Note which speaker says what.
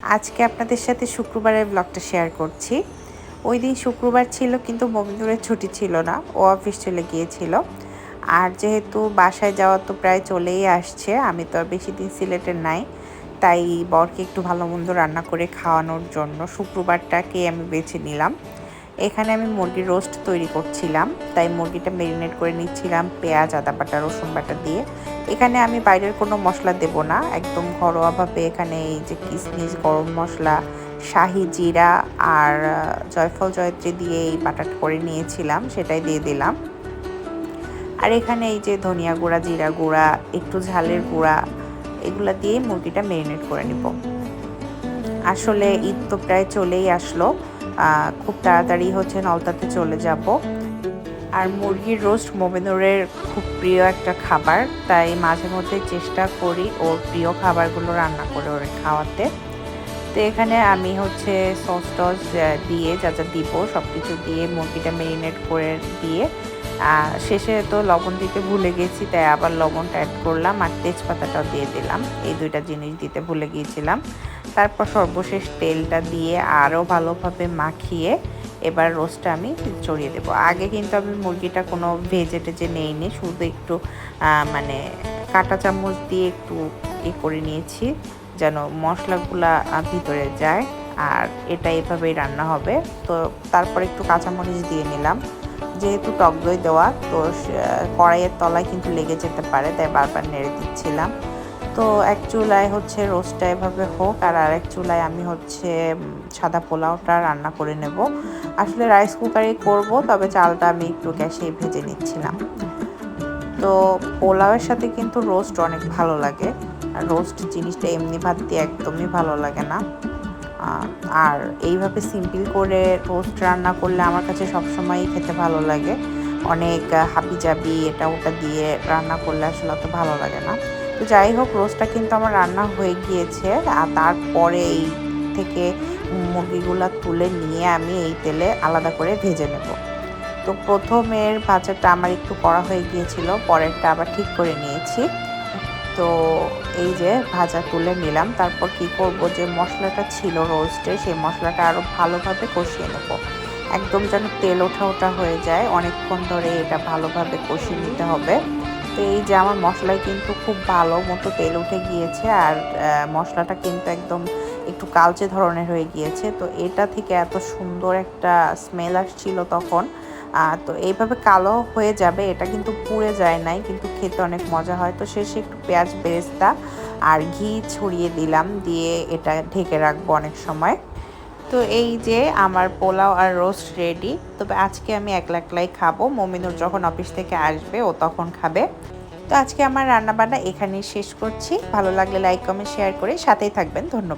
Speaker 1: আজকে আপনাদের সাথে শুক্রবারের ব্লগটা শেয়ার করছি। ওই দিন শুক্রবার ছিল, কিন্তু মমিনুরের ছুটি ছিল না। ও অফিস চলে গিয়েছিল। আর যেহেতু বাসায় যাওয়া তো প্রায় চলেই আসছে, আমি তো আর বেশি দিন সিলেটে নাই। তাই বরকে একটু ভালো মন্দ রান্না করে খাওয়ানোর জন্য শুক্রবারটাকে আমি বেছে নিলাম। এখানে আমি মুরগির রোস্ট তৈরি করছিলাম। তাই মুরগিটা ম্যারিনেট করে নিচ্ছিলাম পেঁয়াজ, আদা বাটা, রসুন বাটা দিয়ে। এখানে আমি বাইরের কোনো মশলা দেব না। একদম ঘরোয়াভাবে এখানে এই যে কিসমিস, গরম মশলা, শাহি জিরা আর জয়ফল জয়ত্রী দিয়ে এই বাটাটা করে নিয়েছিলাম, সেটাই দিয়ে দিলাম। আর এখানে এই যে ধনিয়া গুঁড়া, জিরা গুঁড়া, একটু ঝালের গুঁড়া, এগুলা দিয়ে মুরগিটা ম্যারিনেট করে নিব। আসলে ঈদ তো প্রায় চলেই আসলো। খুব তাড়াতাড়ি হচ্ছে নলতাতে চলে যাব। আর মুরগির রোস্ট মোমেনুরের খুব প্রিয় একটা খাবার, তাই মাঝে মধ্যে চেষ্টা করি ওর প্রিয় খাবারগুলো রান্না করে ওর খাওয়াতে। তো এখানে আমি হচ্ছে সস টস দিয়ে যা যা দিব সব কিছু দিয়ে মুরগিটা মেরিনেট করে দিয়ে শেষে তো লবণ দিতে ভুলে গেছি, তাই আবার লবণটা অ্যাড করলাম আর তেজপাতাটাও দিয়ে দিলাম। এই দুইটা জিনিস দিতে ভুলে গিয়েছিলাম। তারপর সর্বশেষ তেলটা দিয়ে আরও ভালোভাবে মাখিয়ে এবার রোস্টটা আমি চড়িয়ে দেবো। আগে কিন্তু আমি মুরগিটা কোনো ভেজে টেজে নেইনি শুধু একটু মানে কাটা চামচ দিয়ে একটু এ করে নিয়েছি যেন মশলাগুলা ভিতরে যায়। আর এটা এভাবেই রান্না হবে। তো তারপর একটু কাঁচামরিচ দিয়ে নিলাম। যেহেতু টক দই দেওয়া, তো কড়াইয়ের তলায় কিন্তু লেগে যেতে পারে, তাই বারবার নেড়ে দিচ্ছিলাম। তো এক চুলায় হচ্ছে রোস্টটা এভাবে হোক, আর আরেক চুলায় আমি হচ্ছে সাদা পোলাওটা রান্না করে নেব। আসলে রাইস কুকারে করব, তবে চালটা আমি একটু গ্যাসে ভেজে নিচ্ছিলাম। তো পোলাওয়ের সাথে কিন্তু রোস্ট অনেক ভালো লাগে, আর রোস্ট জিনিসটা এমনি ভাত দিয়ে একদমই ভালো লাগে না। আর এইভাবে সিম্পল করে রোস্ট রান্না করলে আমার কাছে সবসময়ই খেতে ভালো লাগে। অনেক হাবি জাবি এটা ওটা দিয়ে রান্না করলে আসলে অত ভালো লাগে না। তো যাই হোক রোস্টটা কিন্তু আমার রান্না হয়ে গিয়েছে। আর তারপরে এই থেকে মুরগিগুলো তুলে নিয়ে আমি এই তেলে আলাদা করে ভেজে নেব। তো প্রথমের ভাজাটা আমার একটু করা হয়ে গিয়েছিল, পরেরটা আবার ঠিক করে নিয়েছি। তো এই যে ভাজা তুলে নিলাম, তারপর কি করব? যে মশলাটা ছিল রোস্টে সেই মশলাটা আরও ভালোভাবে কষিয়ে নেব। একদম যেন তেল ওঠা ওঠা হয়ে যায়, অনেকক্ষণ ধরে এটা ভালোভাবে কষিয়ে নিতে হবে। তো এই যে আমার মশলায় কিন্তু খুব ভালো মতো তেল উঠে গিয়েছে আর মশলাটা কিন্তু একদম একটু কালচে ধরনের হয়ে গিয়েছে। তো এটা থেকে এত সুন্দর একটা স্মেল আসছিল তখন। তো এইভাবে কালো হয়ে যাবে, এটা কিন্তু পুড়ে যায় নাই, কিন্তু খেতে অনেক মজা হয়। তো শেষে একটু পেঁয়াজ বেরেস্তা আর ঘি ছড়িয়ে দিলাম, দিয়ে এটা ঢেকে রাখব অনেক সময়। তো এই যে আমার পোলাও আর রোস্ট রেডি তবে আজকে আমি একলা একলাই খাব। মমিনুর যখন অফিস থেকে আসবে, ও তখন খাবে। তো আজকে আমার রান্নাবান্না এখানেই শেষ করছি। ভালো লাগলে লাইক কমেন্ট শেয়ার করে সাথেই থাকবেন। ধন্যবাদ।